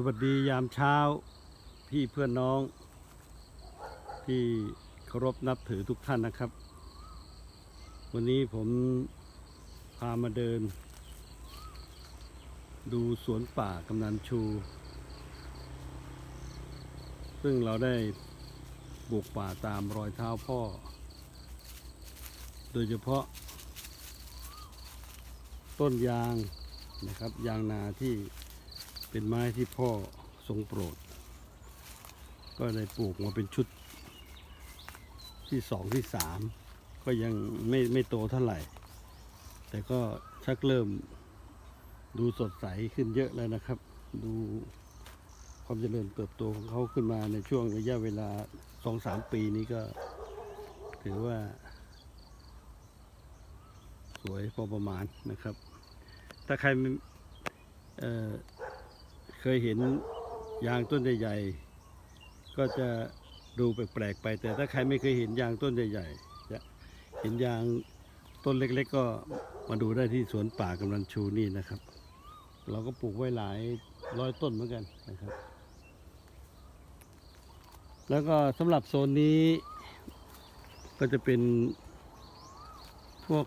สวัสดียามเช้าพี่เพื่อนน้อง ที่เคารพนับถือทุกท่านนะครับ วันนี้ผมพามาเดิน ดูสวนป่ากำนันชู ซึ่งเราได้บุกป่าตามรอยเท้าพ่อ โดยเฉพาะ ต้นยางนะครับยางนาที่ เป็นไม้ที่พ่อทรงโปรด ก็ได้ปลูกมาเป็นชุดที่สองที่สามก็ยังไม่ไม่โตเท่าไหร่ แต่ก็ชักเริ่มดูสดใสขึ้นเยอะแล้วนะครับ ดูความเจริญเติบโตของเขาขึ้นมาในช่วงระยะเวลาสองสามปีนี้ก็ ถือว่า สวยพอประมาณนะครับ ถ้าใครไม่ เคยเห็นยางต้นใหญ่ๆก็จะดูแปลกๆไป แต่ถ้าใครไม่เคยเห็นยางต้นใหญ่ๆจะเห็นยางต้นเล็ก ๆ ก็มาดูได้ที่สวนป่ากำลังชูนี่นะครับ เราก็ปลูกไว้หลายร้อยต้นเหมือนกันนะครับ แล้วก็สำหรับโซนนี้ก็จะเป็นพวก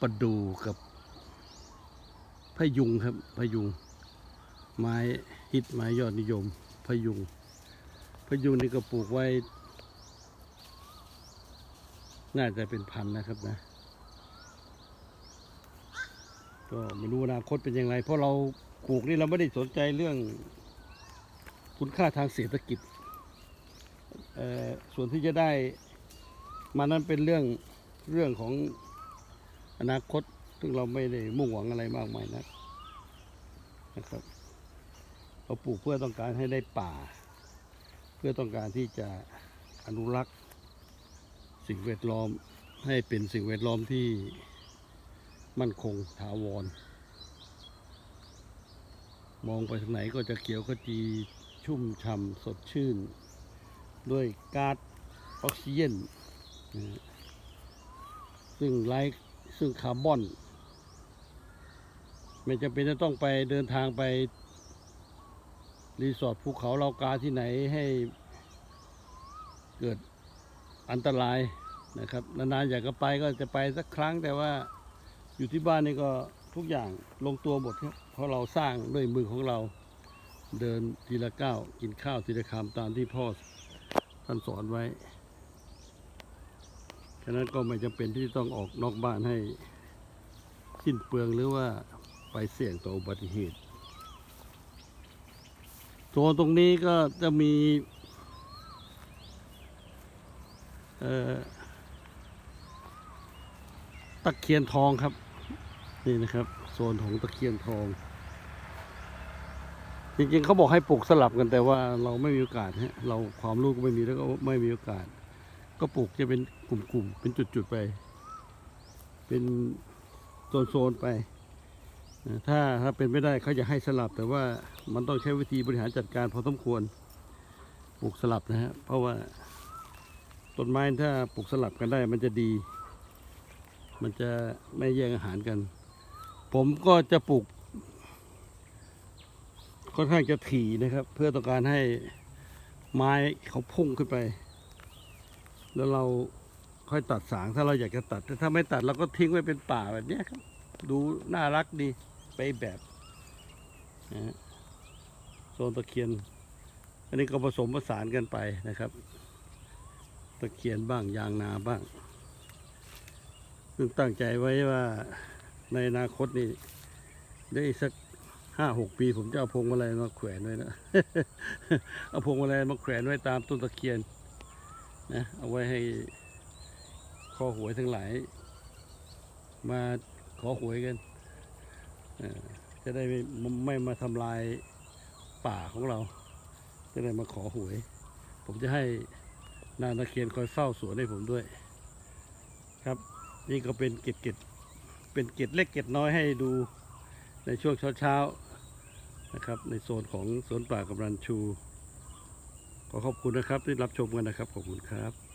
ประดูกับพยุงครับพยุง ไม้ฮิตไม้ยอดนิยมพยุงพยุงนี่ก็ปลูกไว้ น่าจะเป็นพันนะครับนะ ก็ไม่รู้อนาคตเป็นยังไงเพราะเราปลูกนี่เราไม่ได้สนใจเรื่องคุณค่าทางเศรษฐกิจเออส่วนที่จะได้มานั้นเป็นเรื่องเรื่องของอนาคต ซึ่งเราไม่ได้มุ่งหวังอะไรมากมายนักนะครับ เราปลูกเพื่อต้องการให้ได้ป่า เพื่อต้องการที่จะอนุรักษ์ สิ่งแวดล้อมให้เป็นสิ่งแวดล้อมที่มั่นคงถาวร มองไปทางไหนก็จะเขียวขจีชุ่มช่ำสดชื่น ด้วยก๊าซออกซิเจนซึ่งไร้ซึ่งคาร์บอน ไม่จำเป็นจะต้องไปเดินทางไป รีสอร์ทภูเขาเลากาที่ไหนให้เกิดอันตรายนะครับนานๆอยากจะไปก็จะไปสักครั้งแต่ว่าอยู่ที่บ้านนี่ก็ทุกอย่างลงตัวหมดครับเพราะเราสร้างด้วยมือของเราเดินทีละก้าวกินข้าวทีละคำตามที่พ่อท่านสอนไว้ฉะนั้นก็ไม่จำเป็นที่ต้องออกนอกบ้านให้สิ้นเปลืองหรือว่าไปเสี่ยงต่ออุบัติเหตุ โซนตรงนี้ก็จะมี เอ่อตะเคียนทองครับ นี่นะครับ โซนของตะเคียนทอง จริงๆเขาบอกให้ปลูกสลับกันแต่ว่าเราไม่มีโอกาสฮะเราความรู้ก็ไม่มีแล้วก็ไม่มีโอกาส ก็ปลูกจะเป็นกลุ่มๆเป็นจุดๆไป เป็นโซนๆไป ถ้าถ้าเป็นไม่ได้เขาจะให้สลับ แต่ว่ามันต้องใช้วิธีบริหารจัดการพอสมควรปลูกสลับนะฮะเพราะว่าต้นไม้ถ้าปลูกสลับกันได้ มันจะดี มันจะไม่แย่งอาหารกัน ผมก็จะปลูกค่อนข้างจะถี่นะครับ เพื่อต้องการให้ไม้เขาพุ่งขึ้นไป แล้วเราค่อยตัดสางถ้าเราอยากจะตัดแต่ถ้าไม่ตัดเราก็ทิ้งไว้เป็นป่าแบบนี้ครับ ดูน่ารักดี ไปแบบนะโซนตะเคียน อันนี้ก็ผสมผสานกันไปนะครับ ตะเคียนบ้างยางนาบ้าง ซึ่งตั้งใจไว้ว่าในอนาคตนี่ได้สักห้าหกปี ผมจะเอาพวงมาลัยมาแขวนไว้นะ เอาพวงมาลัยมาแขวนไว้ตามต้นตะเคียนนะเอาไว้ให้ขอหวยทั้งหลาย มาขอหวยกัน จะได้ไม่ไม่มาทำลายป่าของเรา จะได้มาขอหวย ผมจะให้นางตะเคียนคอยเฝ้าสวนให้ผมด้วย ครับนี่ก็เป็นเกร็ดเกร็ดเป็นเกร็ดเล็กเกร็ดน้อยให้ดูในช่วงเช้าๆนะครับ ในโซนของสวนป่ากำลันชู ขอขอบคุณนะครับที่รับชมกันนะครับ ขอบคุณครับ